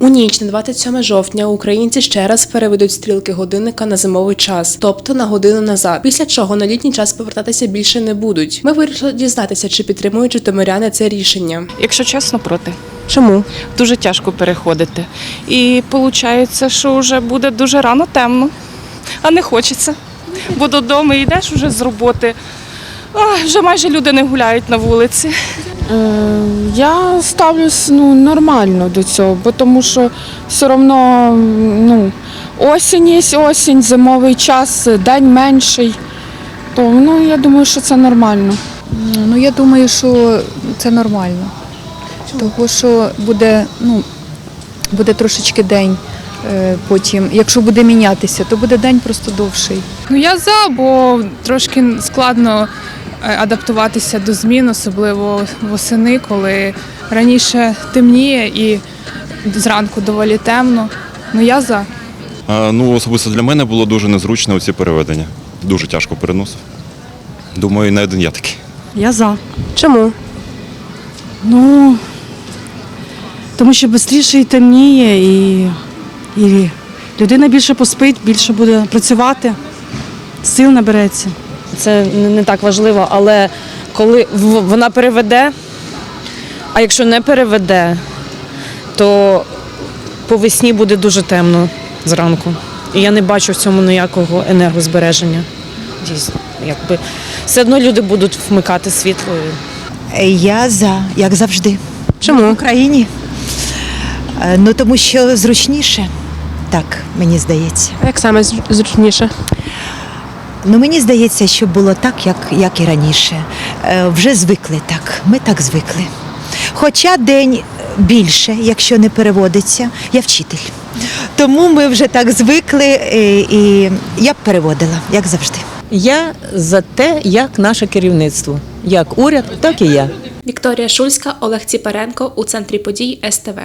У ніч на 27 жовтня українці ще раз переведуть стрілки годинника на зимовий час, тобто на годину назад. Після чого на літній час повертатися більше не будуть. Ми вирішили дізнатися, чи підтримують житомиряни це рішення. Якщо чесно, проти. Чому? Дуже тяжко переходити. І виходить, що вже буде дуже рано темно, а не хочеться. Бо додому йдеш вже з роботи. Ой, вже майже люди не гуляють на вулиці. Е, Я ставлюсь ну, нормально до цього, бо тому що все одно ну, осінь є осінь, зимовий час, день менший. То ну, я думаю, що це нормально. Ну я думаю, що це нормально. Тому що буде, ну, буде трошечки день е, потім. Якщо буде мінятися, то буде день просто довший. Ну я за, бо трошки складно адаптуватися до змін, особливо восени, коли раніше темніє і зранку доволі темно. Ну я за. А, Ну, особисто для мене було дуже незручно ці переведення. Дуже тяжко переносив. Думаю, не один я такий. Я за. Чому? Ну тому що швидше і темніє, і, і людина більше поспить, більше буде працювати, сил набереться. Це не так важливо, але коли вона переведе, а якщо не переведе, то по весні буде дуже темно зранку. І я не бачу в цьому ніякого енергозбереження. Дійсно, якби все одно люди будуть вмикати світло. Я за, як завжди. Чому В Україні. Е, Ну тому що зручніше, так мені здається. А як саме зручніше? Ну мені здається, що було так, як, як і раніше. Е, Вже звикли так. Ми так звикли. Хоча день більше, якщо не переводиться, я вчитель. Тому ми вже так звикли, е, і я б переводила, як завжди. Я за те, як наше керівництво, як уряд, так і я. Вікторія Шульська, Олег Ціпаренко у центрі подій СТВ.